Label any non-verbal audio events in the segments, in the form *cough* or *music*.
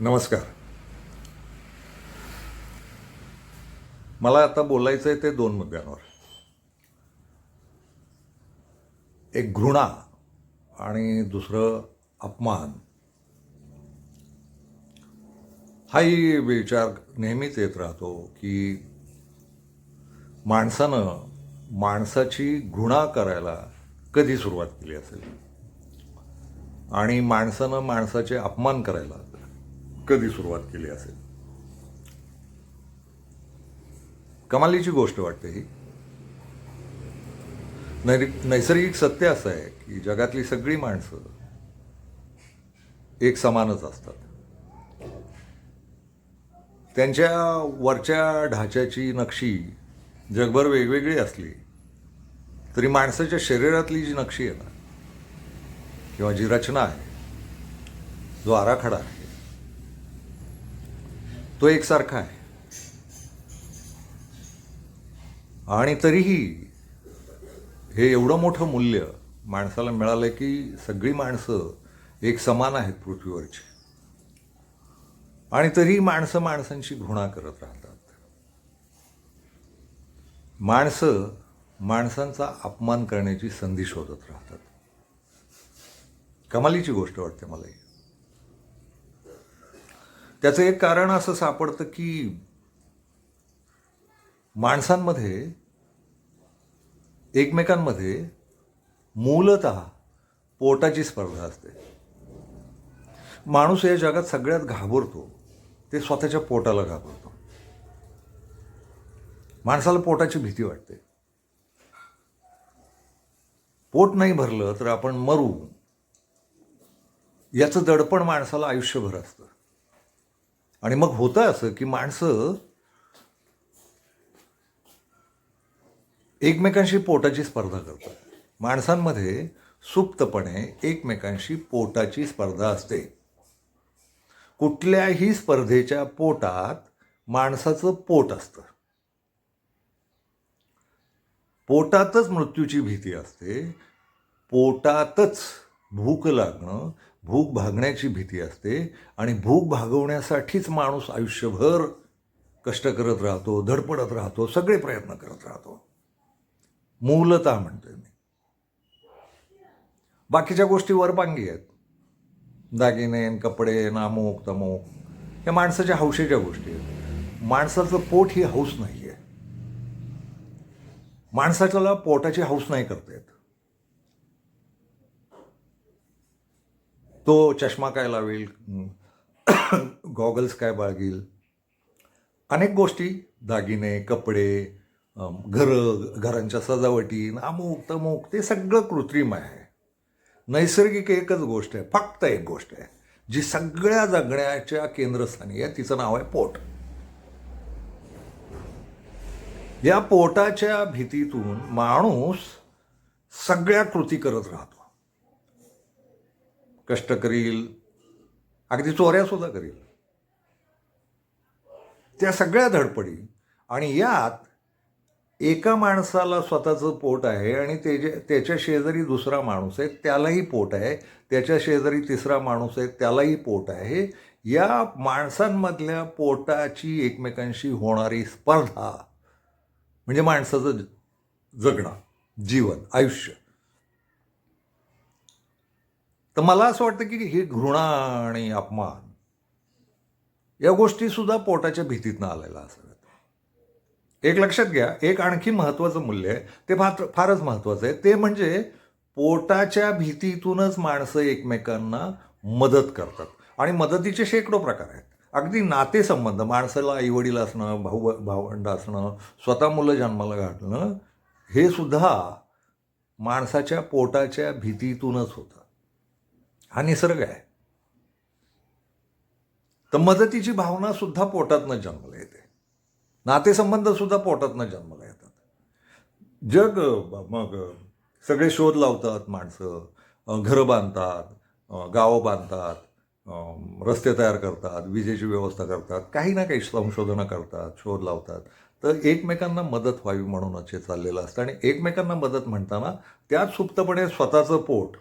नमस्कार. मला आता बोलायचं आहे ते दोन मुद्द्यांवर. एक घृणा आणि दुसरं अपमान. हाही विचार नेहमीच येत राहतो की माणसानं माणसाची घृणा करायला कधी सुरुवात केली असेल? आणि माणसानं माणसाचे अपमान करायला कधी सुरुवात केली असेल? कमालीची गोष्ट वाटते ही. नैसर्गिक सत्य असं आहे की जगातली सगळी माणसं एक समानच असतात. त्यांच्या वरच्या ढाच्याची नक्षी जगभर वेगवेगळी असली तरी माणसाच्या शरीरातली जी नक्षी आहे ना किंवा जी रचना आहे जो आराखडा आहे तो एकसारखा आहे. आणि तरीही हे एवढं मोठं मूल्य माणसाला मिळालं की सगळी माणसं एक समान आहेत पृथ्वीवरची. आणि तरीही माणसं माणसांशी घृणा करत राहतात. माणसं माणसांचा अपमान करण्याची संधी शोधत राहतात. कमालीची गोष्ट वाटते मलाही त्याचं एक कारण असं सापडतं की माणसांमध्ये एकमेकांमध्ये मूलत पोटाची स्पर्धा असते. माणूस या जगात सगळ्यात घाबरतो ते स्वतःच्या पोटाला घाबरतो. माणसाला पोटाची भीती वाटते. पोट नाही भरलं तर आपण मरू. याचं दडपण माणसाला आयुष्यभर असतं. आणि मग होतं असं की माणसं एकमेकांशी पोटाची स्पर्धा करतात. माणसांमध्ये सुप्तपणे एकमेकांशी पोटाची स्पर्धा असते. कुठल्याही स्पर्धेच्या पोटात माणसाचं पोट असतं. पोटातच मृत्यूची भीती असते. पोटातच भूक लागणं भूक भागण्याची भीती असते आणि भूक भागवण्यासाठीच माणूस आयुष्यभर कष्ट करत राहतो धडपडत राहतो सगळे प्रयत्न करत राहतो. मूलता म्हणतोय मी. बाकीच्या गोष्टी वरपांगी आहेत. दागिने कपडे नामोक तमोक या माणसाच्या हौशेच्या गोष्टी आहेत. माणसाचं पोट ही हौस नाही आहे माणसाच्याला पोटाची हौस नाही करता येत. तो चष्मा काय लावेल? गॉगल्स *coughs* काय बाळगील? अनेक गोष्टी. दागिने कपडे घरं घरांच्या सजावटी अमुक तमुक ते सगळं कृत्रिम आहे. नैसर्गिक एकच गोष्ट आहे. फक्त एक गोष्ट आहे. जी सगळ्या जगण्याच्या केंद्रस्थानी आहे. तिचं नाव आहे पोट. या पोटाच्या भीतीतून माणूस सगळ्या कृती करत राहतो. कष्ट करील. अगदी चोऱ्यासुद्धा करील. त्या सगळ्या धडपडी. आणि यात एका माणसाला स्वतःचं पोट आहे आणि त्याच्या त्याच्या शेजारी दुसरा माणूस आहे त्यालाही पोट आहे. त्याच्या शेजारी तिसरा माणूस आहे त्यालाही पोट आहे. या माणसांमधल्या पोटाची एकमेकांशी होणारी स्पर्धा म्हणजे माणसाचं जगणं जीवन आयुष्य तर मला असं वाटतं की ही घृणा आणि अपमान या गोष्टी सुद्धा पोटाच्या भीतीतनं आलेल्या असाव्यात एक लक्षात घ्या एक आणखी महत्त्वाचं मूल्य आहे ते फार फारच महत्त्वाचं आहे. ते म्हणजे पोटाच्या भीतीतूनच माणसं एकमेकांना मदत करतात. आणि मदतीचे शेकडो प्रकार आहेत. अगदी नातेसंबंध माणसाला आईवडील असणं भाऊ भावंड असणं स्वतः मुलं जन्माला घालणं हे सुद्धा माणसाच्या पोटाच्या भीतीतूनच होतं. हा निसर्ग आहे. तर मदतीची भावना सुद्धा पोटातनं जन्माला येते. नातेसंबंध सुद्धा पोटातनं जन्माला येतात. जग मग सगळे शोध लावतात माणसं घरं बांधतात गावं बांधतात रस्ते तयार करतात विजेची व्यवस्था करतात काही ना काही संशोधनं करतात शोध लावतात. तर एकमेकांना मदत व्हावी म्हणूनच हे चाललेलं असतं आणि एकमेकांना मदत म्हणताना त्यात सुप्तपणे स्वतःचं पोट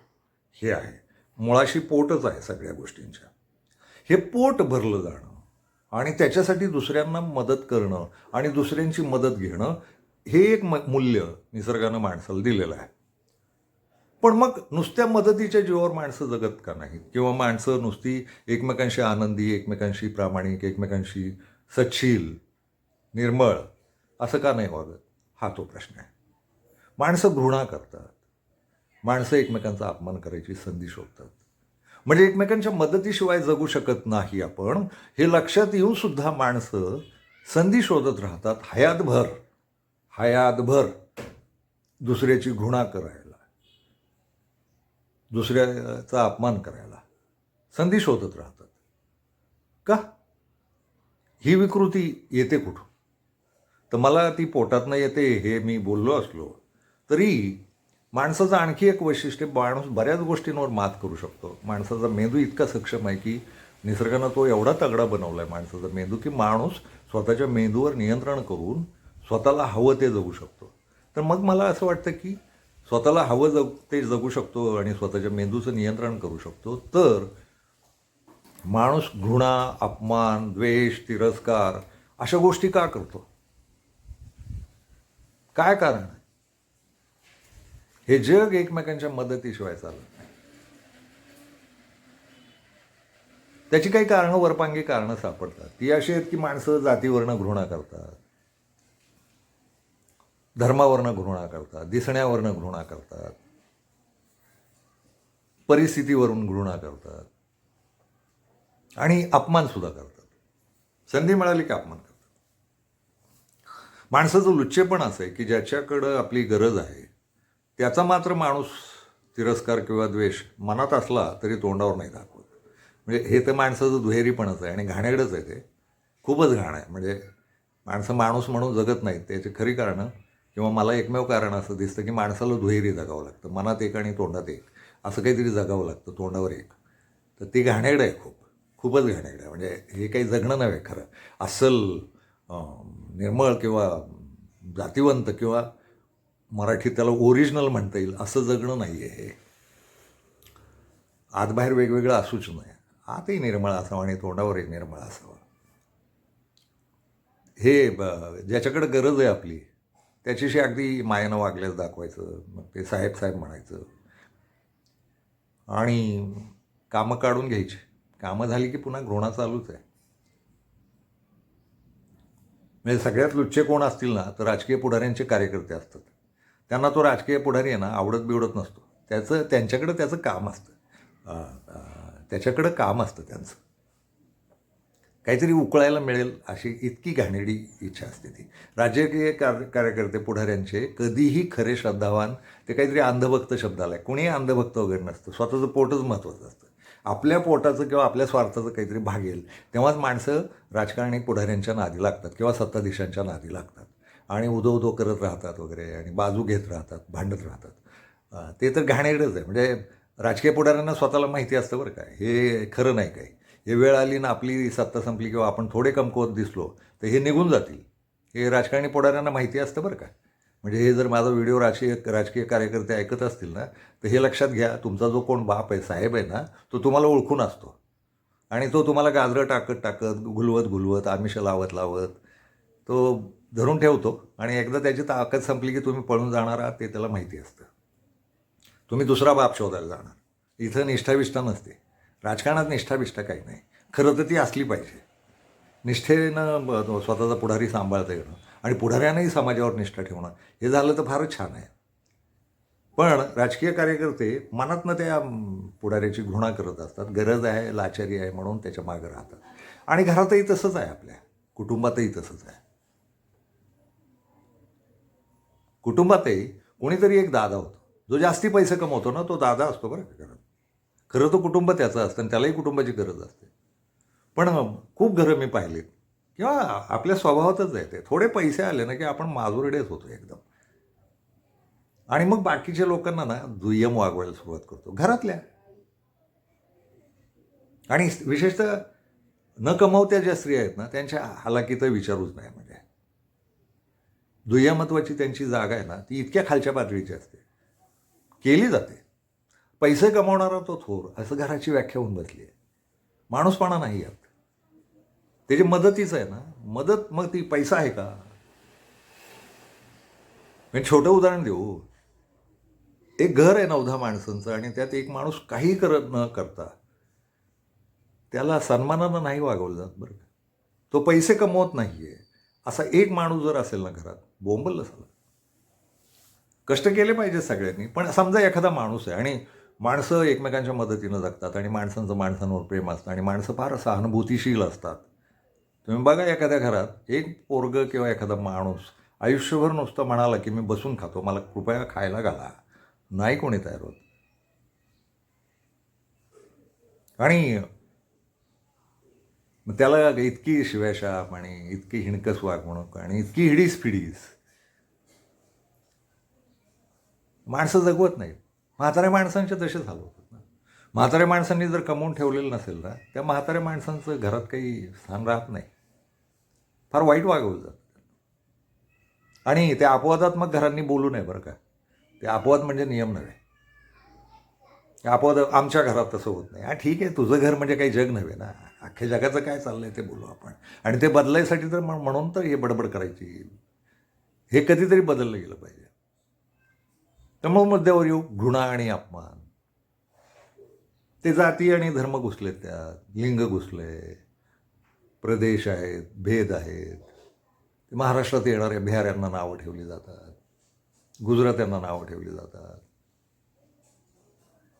हे आहे. मुळाशी पोटच आहे सगळ्या गोष्टींच्या. हे पोट भरलं जाणं आणि त्याच्यासाठी दुसऱ्यांना मदत करणं आणि दुसऱ्यांची मदत घेणं हे एक म मूल्य निसर्गानं माणसाला दिलेलं आहे. पण मग नुसत्या मदतीच्या जीवावर माणसं जगत का नाहीत? किंवा माणसं नुसती एकमेकांशी आनंदी एकमेकांशी प्रामाणिक एकमेकांशी सच्छील निर्मळ असं का नाही वागत हा तो प्रश्न आहे. माणसं घृणा करतात. माणसं एकमेकांचा अपमान करायची संधी शोधतात. म्हणजे एकमेकांच्या मदतीशिवाय जगू शकत नाही आपण हे लक्षात येऊन सुद्धा माणसं संधी शोधत राहतात हयातभर हयातभर दुसऱ्याची घृणा करायला दुसऱ्याचा अपमान करायला संधी शोधत राहतात. का? ही विकृती येते कुठून? तर मला ती पोटातनं येते हे मी बोललो असलो तरी माणसाचं आणखी एक वैशिष्ट्य माणूस बऱ्याच गोष्टींवर मात करू शकतो. माणसाचा मेंदू इतका सक्षम आहे की निसर्गानं तो एवढा तगडा बनवला आहे माणसाचा मेंदू की माणूस स्वतःच्या मेंदूवर नियंत्रण करून स्वतःला हवं ते जगू शकतो. तर मग मला असं वाटतं की स्वतःला हवं जग ते जगू शकतो आणि स्वतःच्या मेंदूचं नियंत्रण करू शकतो. तर माणूस घृणा अपमान द्वेष तिरस्कार अशा गोष्टी का करतो? काय कारण? हे जग एकमेकांच्या मदतीशिवाय चालत नाही. त्याची काही कारणं वरपांगी कारणं सापडतात. ती अशी आहेत की माणसं जातीवरनं घृणा करतात. धर्मावरनं घृणा करतात. दिसण्यावरनं घृणा करतात. परिस्थितीवरून घृणा करतात. आणि अपमान सुद्धा करतात. संधी मिळाली की अपमान करतात. माणसाचं लुच्चेपण असं आहे की ज्याच्याकडं आपली गरज आहे त्याचा मात्र माणूस तिरस्कार किंवा द्वेष मनात असला तरी तोंडावर नाही दाखवत. म्हणजे हे तर माणसाचं दुहेरीपणच आहे आणि घाणेरडंच आहे ते. खूपच घाण आहे. म्हणजे माणसं माणूस म्हणून जगत नाहीत त्याची खरी कारणं किंवा मला एकमेव कारण असं दिसतं की माणसाला दुहेरी जगावं लागतं. मनात एक आणि तोंडात एक. असं काहीतरी जगावं लागतं तोंडावर एक. तर ती घाणेरडं आहे खूप. खूपच घाणेरडं आहे. म्हणजे हे काही जगणं नव्हे खरं. अस्सल निर्मळ किंवा जातिवंत किंवा मराठीत त्याला ओरिजिनल म्हणता येईल असं जगणं नाही आहे हे आतबाहेर वेगवेगळं असूच नाही आतही निर्मळ असावं आणि तोंडावरही निर्मळ असावं. हे ज्याच्याकडे गरज आहे आपली त्याच्याशी अगदी मायानं वागल्यास दाखवायचं मग ते साहेब साहेब म्हणायचं. आणि कामं काढून घ्यायची. कामं झाली की पुन्हा घृणा चालूच आहे. म्हणजे सगळ्यात लुच्चे कोण असतील ना तर राजकीय पुढाऱ्यांचे कार्यकर्ते असतात. त्यांना तो राजकीय पुढारी आहे ना आवडत बिवडत नसतो. त्याचं त्यांच्याकडं त्याचं काम असतं. त्याच्याकडं काम असतं त्यांचं. काहीतरी उकळायला मिळेल अशी इतकी घाणेरडी इच्छा असते ती. राजकीय कार्य कार्यकर्ते पुढाऱ्यांचे कधीही खरे श्रद्धावान ते काहीतरी अंधभक्त शब्दाला आहे कोणीही अंधभक्त वगैरे नसतं. स्वतःचं पोटच महत्त्वाचं असतं. आपल्या पोटाचं किंवा आपल्या स्वार्थाचं काहीतरी भागेल. तेव्हाच माणसं राजकारणी पुढाऱ्यांच्या नादी लागतात किंवा सत्ताधीशांच्या नादी लागतात. आणि उदो उदो करत राहतात वगैरे आणि बाजू घेत राहतात भांडत राहतात. ते तर घाणेरडंच आहे. म्हणजे राजकीय पुढाऱ्यांना स्वतःला माहिती असतं बरं काय हे खरं नाही काय हे वेळ आली ना आपली सत्ता संपली किंवा आपण थोडे कमकुवत दिसलो तर हे निघून जातील. हे राजकारणी पुढाऱ्यांना माहिती असतं बरं का. म्हणजे हे जर माझा व्हिडिओ राजकीय राजकीय कार्यकर्ते ऐकत असतील ना तर हे लक्षात घ्या तुमचा जो कोण बाप आहे साहेब आहे ना तो तुम्हाला ओळखून असतो. आणि तो तुम्हाला गाजरं टाकत टाकत घुलवत घुलवत आमिष लावत लावत तो धरून ठेवतो आणि एकदा त्याची ताकद संपली की तुम्ही पळून जाणार आहात ते त्याला माहिती असतं. तुम्ही दुसरा बाप शोधायला जाणार. इथं निष्ठाविष्ठा नसते. राजकारणात निष्ठाविष्ठा काही नाही. खरं तर ती असली पाहिजे. निष्ठेनं स्वतःचा पुढारी सांभाळता येणं आणि पुढाऱ्यानंही समाजावर निष्ठा ठेवणं हे झालं तर फारच छान आहे. पण राजकीय कार्यकर्ते मनातनं त्या पुढाऱ्याची घृणा करत असतात. गरज आहे लाचारी आहे म्हणून त्याच्या मागं राहतात. आणि घरातही तसंच आहे आपल्या. कुटुंबातही तसंच आहे. कुटुंबातही कोणीतरी एक दादा होतो. जो जास्ती पैसे कमवतो ना तो दादा असतो बरं का घरात. खरं तर कुटुंब त्याचं असतं आणि त्यालाही कुटुंबाची गरज असते. पण खूप घरं मी पाहिलीत. किंवा आपल्या स्वभावातच आहे ते. थोडे पैसे आले ना की आपण माजुरडेच होतो एकदम. आणि मग बाकीच्या लोकांना ना दुय्यम वागवायला सुरुवात करतो. घरातल्या. आणि विशेषतः न कमवत्या ज्या स्त्रिया आहेत ना त्यांच्या हालाकीत विचारूच नाही म्हणजे दुय्यमत्वाची त्यांची जागा आहे ना ती इतक्या खालच्या पातळीची असते. केली जाते. पैसे कमावणारा तो थोर असं घराची व्याख्या होऊन बसली आहे. माणूसपणा नाही यात. त्याची मदतीच आहे ना मदत मग ती पैसा आहे का? मी छोटं उदाहरण देऊ. एक घर आहे नवधा माणसांचं आणि त्यात एक माणूस काही करत न करता त्याला सन्मानानं नाही वागवलं जात बरं का. तो पैसे कमवत नाही आहे असा एक माणूस जर असेल ना घरात बोंबल झाला कष्ट केले पाहिजे सगळ्यांनी पण समजा एखादा माणूस आहे आणि माणसं एकमेकांच्या मदतीनं जगतात आणि माणसांचं माणसांवर प्रेम असतं आणि माणसं फार सहानुभूतीशील असतात. तुम्ही बघा एखाद्या घरात एक पोरग किंवा एखादा माणूस आयुष्यभर नुसतं म्हणाला की मी बसून खातो मला कृपया खायला घाला. नाही कोणी तयार होत. आणि मग त्याला इतकी शिव्याशाप आणि इतकी हिणकस वागवणूक आणि इतकी हिडीस फिडीस. माणसं जगवत नाहीत म्हाताऱ्या माणसांचे तसेच हाल होतात ना. म्हाताऱ्या माणसांनी जर कमवून ठेवलेलं नसेल ना त्या म्हाताऱ्या माणसांचं घरात काही स्थान राहत नाही. फार वाईट वागवलं जातं. आणि त्या अपवादात्मक घरांनी बोलू नये बरं का. ते अपवाद म्हणजे नियम नव्हे. आपोद आमच्या घरात तसं होत नाही. हा ठीक आहे तुझं घर म्हणजे काही जग नव्हे ना. अख्ख्या जगाचं काय चाललंय ते बोलू आपण. आणि ते बदलायसाठी तर म्हणून तर हे बडबड करायची. हे कधीतरी बदललं गेलं पाहिजे. त्यामुळे मुद्द्यावर येऊ. घृणा आणि अपमान. ते जाती आणि धर्म घुसलेत त्यात. लिंग घुसले. प्रदेश आहेत भेद आहेत. महाराष्ट्रात येणाऱ्या बिहाऱ्यांना नावं ठेवली जातात. गुजरात्यांना नावं ठेवली जातात.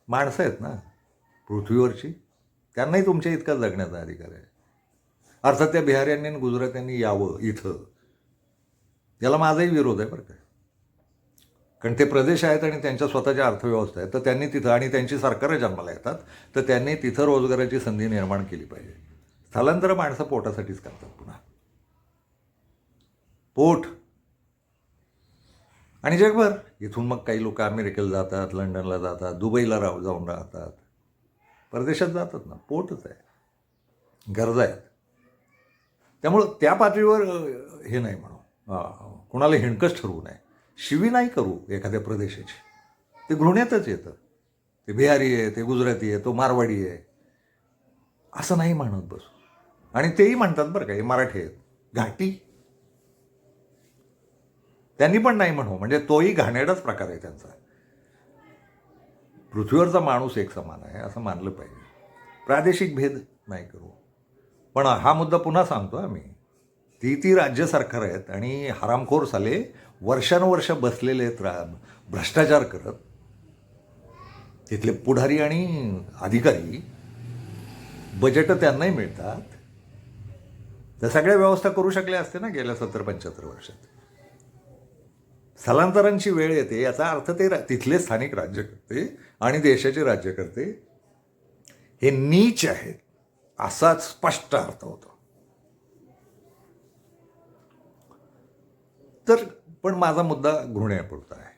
माणसं आहेत ना पृथ्वीवरची त्यांनाही तुमच्या इतका जगण्याचा अधिकार आहे. अर्थात त्या बिहाऱ्यांनी आणि गुजरात्यांनी यावं इथं. याला माझाही विरोध आहे बरं का. कारण ते प्रदेश आहेत आणि त्यांच्या स्वतःच्या अर्थव्यवस्था आहेत तर त्यांनी तिथं आणि त्यांची सरकारं जन्माला येतात तर त्यांनी तिथं रोजगाराची संधी निर्माण केली पाहिजे. स्थलांतर माणसं पोटासाठीच करतात पुन्हा. पोट आणि जगभर. इथून मग काही लोक अमेरिकेला जातात लंडनला जातात दुबईला राह जाऊन राहतात. परदेशात जातात ना पोटच आहे. गरजा आहेत. त्यामुळं त्या पातळीवर हे नाही म्हणू. अ, कुणाला हिणकस ठरवू नये. शिवी नाही करू एखाद्या प्रदेशाची. ते घृण्यातच येतं. ते बिहारी आहे ते गुजराती आहे तो मारवाडी आहे. असं नाही म्हणत बसू. आणि तेही म्हणतात बरं का हे मराठी आहेत. घाटी त्यांनी पण नाही म्हणू. म्हणजे तोही घाणेरडाच प्रकार आहे त्यांचा. पृथ्वीवरचा माणूस एक समान आहे असं मानलं पाहिजे. प्रादेशिक भेद नाही करू. पण हा मुद्दा पुन्हा सांगतो आम्ही. ती ती राज्य सरकार आहेत आणि हरामखोर साले वर्षानुवर्ष बसलेले आहेत रा भ्रष्टाचार करत. तिथले पुढारी आणि अधिकारी बजेट त्यांनाही मिळतात. तर सगळ्या व्यवस्था करू शकले असते ना गेल्या सत्तर पंच्याहत्तर वर्षात. स्थलांतरांची वेळ येते याचा अर्थ ते तिथले स्थानिक राज्यकर्ते आणि देशाचे राज्यकर्ते हे नीच आहेत असाच स्पष्ट अर्थ होतो. तर पण माझा मुद्दा घृण्यापुरता आहे.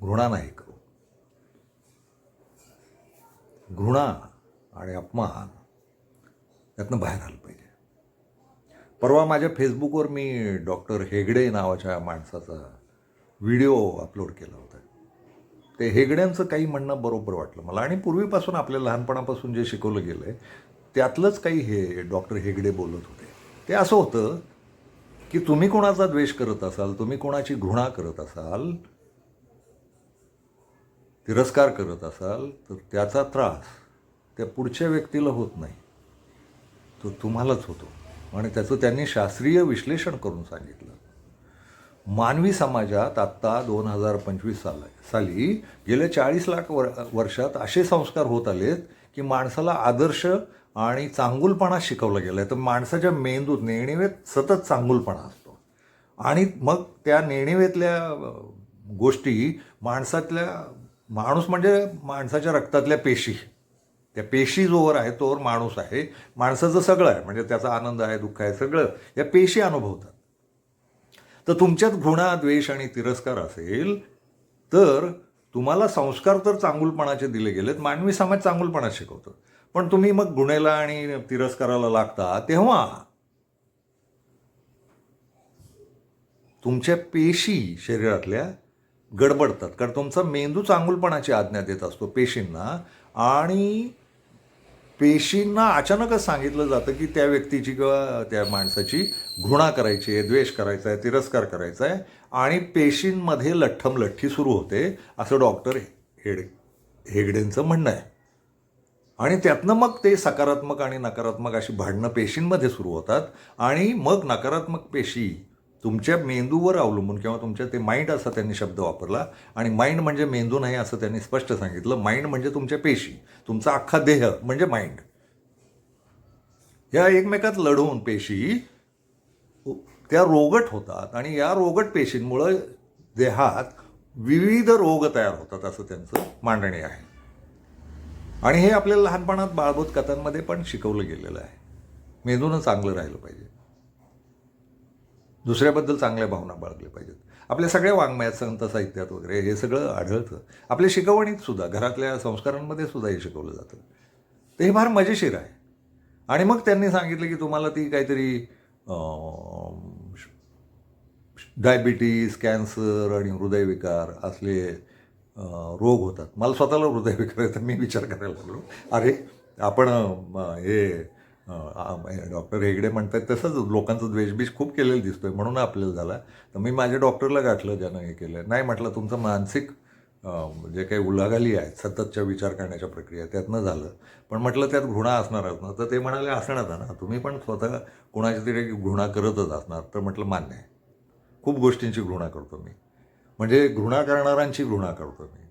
घृणा नाही करू. घृणा आणि अपमान यातनं बाहेर आलं पाहिजे. परवा माझ्या फेसबुकवर मी डॉक्टर हेगडे नावाच्या माणसाचा व्हिडिओ अपलोड केला होता. ते हेगड्यांचं काही म्हणणं बरोबर वाटलं मला. आणि पूर्वीपासून आपल्या लहानपणापासून जे शिकवलं गेलं आहे त्यातलंच काही हे डॉक्टर हेगडे बोलत होते. ते असं होतं की तुम्ही कोणाचा द्वेष करत असाल तुम्ही कोणाची घृणा करत असाल तिरस्कार करत असाल तर त्याचा त्रास त्या पुढच्या व्यक्तीला होत नाही. तो तुम्हालाच होतो. आणि त्याचं त्यांनी शास्त्रीय विश्लेषण करून सांगितलं. मानवी समाजात आत्ता दोन हजार पंचवीस साल साली गेल्या चाळीस लाख वर वर्षात असे संस्कार होत आलेत की माणसाला आदर्श आणि चांगुलपणा शिकवला गेला आहे तर माणसाच्या मेंदूत नेणिवेत सतत चांगुलपणा असतो. आणि मग त्या नेणिवेतल्या गोष्टी माणसातल्या माणूस म्हणजे माणसाच्या रक्तातल्या पेशी. त्या पेशी जोवर आहे तोवर माणूस आहे. माणसाचं सगळं आहे. म्हणजे त्याचा आनंद आहे दुःख आहे सगळं. या पेशी अनुभवतात. तर तुमच्यात घृणा द्वेष आणि तिरस्कार असेल तर तुम्हाला संस्कार तर चांगुलपणाचे दिले गेलेत मानवी समाज चांगुलपणा शिकवतो. पण तुम्ही मग गुन्हेला आणि तिरस्काराला लागता तेव्हा तुमच्या पेशी शरीरातल्या गडबडतात. कारण तुमचा मेंदू चांगुलपणाची आज्ञा देत असतो पेशींना आणि पेशींना अचानकच सांगितलं जातं की त्या व्यक्तीची किंवा त्या माणसाची घृणा करायची आहे द्वेष करायचा आहे तिरस्कार करायचा आहे आणि पेशींमध्ये लठ्ठम लठ्ठी सुरू होते असं डॉक्टर हेड हेगडेंचं म्हणणं आहे. आणि त्यातनं मग ते सकारात्मक आणि नकारात्मक अशी भांडणं पेशींमध्ये सुरू होतात आणि मग नकारात्मक पेशी तुमच्या मेंदूवर अवलंबून किंवा तुमच्या ते माइंड असा त्यांनी शब्द वापरला. आणि माइंड म्हणजे मेंदू नाही असं त्यांनी स्पष्ट सांगितलं. माइंड म्हणजे तुमच्या पेशी. तुमचा अख्खा देह म्हणजे माइंड या एकमेकात लढवून पेशी त्या रोगट होतात आणि या रोगट पेशींमुळं देहात विविध रोग तयार होतात असं त्यांचं मांडणी आहे. आणि हे आपल्याला लहानपणात बाळबोध कथांमध्ये पण शिकवलं गेलेलं आहे. मेंदूनं चांगलं राहिलं पाहिजे. दुसऱ्याबद्दल चांगल्या भावना बाळगल्या पाहिजेत. आपल्या सगळ्या वाङ्मयात संत साहित्यात वगैरे हे सगळं आढळतं. आपल्या शिकवणीत सुद्धा घरातल्या संस्कारांमध्ये सुद्धा हे शिकवलं जातं. ते हे फार मजेशीर आहे. आणि मग त्यांनी सांगितलं की तुम्हाला ती काहीतरी डायबिटीज कॅन्सर आणि हृदयविकार असले रोग होतात. मला स्वतःला हृदयविकार तर मी विचार करायला लागलो. अरे आपण हे डॉक्टर हेगडे म्हणतात तसंच लोकांचं द्वेषबीज खूप केलेलं दिसतोय म्हणून आपल्याला झाला. तर मी माझ्या डॉक्टरला गाठलं ज्यानं हे केलं. नाही म्हटलं तुमचं मानसिक जे काही उलाघाली आहेत सततच्या विचार करण्याच्या प्रक्रिया त्यातनं झालं. पण म्हटलं त्यात घृणा असणारच ना. तर ते म्हणाले असणार ना. तुम्ही पण स्वतः कोणाची तरी घृणा करतच असणार. तर म्हटलं मान्य आहे. खूप गोष्टींची घृणा करतो मी. म्हणजे घृणा करणाऱ्यांची घृणा करतो मी.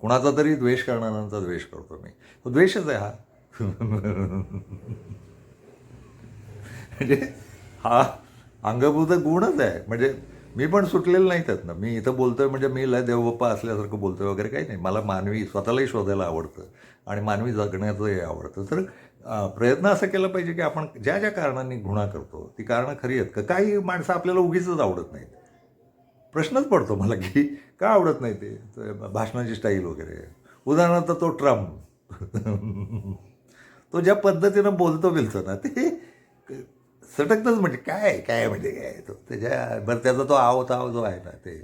कुणाचा तरी द्वेष करणाऱ्यांचा द्वेष करतो मी. तो द्वेषच आहे हा. *laughs* म्हणजे हा अंगभूत गुणच आहे. म्हणजे मी पण सुटलेलं नाही त्यातनं. मी इथं बोलतोय म्हणजे मी लय देवबाप्पा असल्यासारखं बोलतोय वगैरे काही नाही. मला मानवी स्वतःलाही शोधायला आवडतं आणि मानवी जगण्याचंही आवडतं. तर प्रयत्न असा केला पाहिजे की आपण ज्या ज्या कारणांनी गुन्हा करतो ती कारणं खरी आहेत. का काही माणसं आपल्याला उगीच आवडत नाहीत? प्रश्नच पडतो मला की का आवडत नाही ते? ते भाषणाची स्टाईल वगैरे. उदाहरणार्थ तो ट्रम्प. *laughs* तो ज्या पद्धतीनं बोलतो बिलतो ना ते सटकतच म्हणजे काय काय म्हणजे काय? तो त्याच्या बरं त्याचा तो आव ताव जो आहे ना ते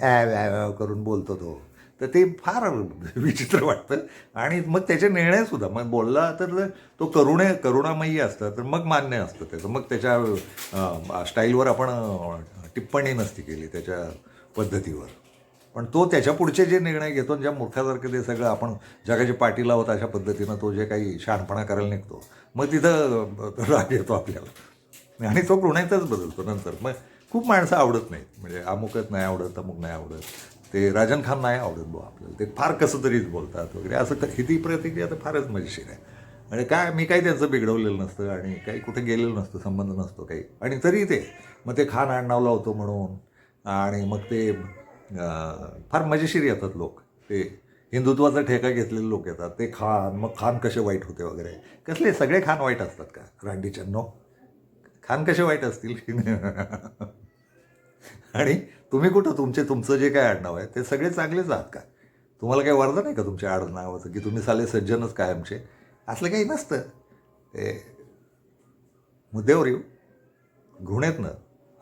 ॲव ॲव करून बोलतो तो. तर ते फार विचित्र वाटतं. आणि मग त्याचे निर्णयसुद्धा मग बोलला तर तो करुणे करुणामयी असतं तर मग मान्य असतं त्याचं. मग त्याच्या स्टाईलवर आपण टिप्पणी नसती केली त्याच्या पद्धतीवर. पण तो त्याच्या पुढचे जे निर्णय घेतो आणि ज्या मूर्खासारखं ते सगळं आपण जगाची पाठी लावत अशा पद्धतीनं तो जे काही शहाणपणा करायला निघतो मग तिथं राग येतो आपल्याला. आणि तो कृणायतच बदलतो नंतर. मग खूप माणसं आवडत नाहीत. म्हणजे अमुकच नाही आवडत अमुक नाही आवडत. ते राजन खान नाही आवडत बुवा आपल्याला. ते फार कसं तरीच बोलतात वगैरे. असं किती प्रतिक्रिया तर फारच मजेशीर आहे. म्हणजे काय मी काही त्यांचं बिघडवलेलं नसतं आणि काही कुठे गेलेलं नसतं संबंध नसतो काही. आणि तरी ते मग ते खान आडनाव लावतो म्हणून. आणि मग ते फार मजेशीर येतात लोक. ते हिंदुत्वाचा ठेका घेतलेले लोक येतात. ते खान मग खान कसे वाईट होते वगैरे. कसले सगळे खान वाईट असतात का? रांडीच्यांनो. खान कसे वाईट असतील? *laughs* आणि तुम्ही कुठं? तुमचे तुमचं जे काय आडनाव आहे ते सगळे चांगलेच आहात का? तुम्हाला काही वरदान आहे का तुमच्या आडनावाचं? की तुम्ही साले सज्जनच काय आमचे? असलं काही नसतं. ते मुद्द्यावर येऊ. घृणेतनं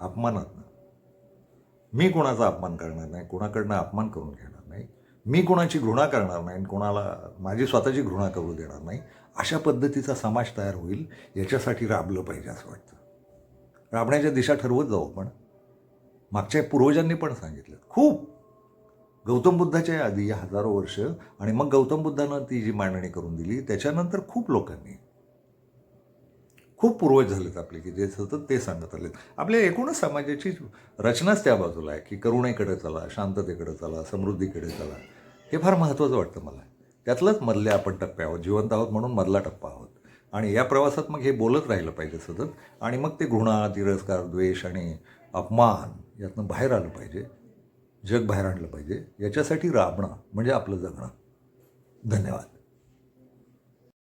अपमानातनं. मी कोणाचा अपमान करणार नाही कोणाकडनं अपमान करून घेणार नाही मी कोणाची घृणा करणार नाही आणि कोणाला माझी स्वतःची घृणा करू देणार नाही अशा पद्धतीचा समाज तयार होईल याच्यासाठी राबलं पाहिजे असं वाटतं. राबण्याच्या दिशा ठरवत जाऊ आपण. मागच्या पूर्वजांनी पण सांगितलं. खूप! गौतम बुद्धाच्या आधी हजारो वर्ष आणि मग गौतम बुद्धानं ती जी मांडणी करून दिली त्याच्यानंतर खूप लोकांनी खूप पूर्वज झालेत आपले की जे सतत ते सांगत आलेत. आपल्या एकूणच समाजाची रचनाच त्या बाजूला आहे की करुणेकडे चला शांततेकडे चला समृद्धीकडे चला. हे फार महत्त्वाचं वाटतं मला. त्यातलंच मधल्या आपण टप्पे आहोत जिवंत आहोत म्हणून मधला टप्पा आहोत. आणि या प्रवासात मग हे बोलत राहिलं पाहिजे सतत. आणि मग ते घृणा तिरस्कार द्वेष आणि अपमान यातनं बाहेर आलं पाहिजे. जग बाहेर आणलं पाहिजे. याच्यासाठी राबणं म्हणजे आपलं जगणं. धन्यवाद.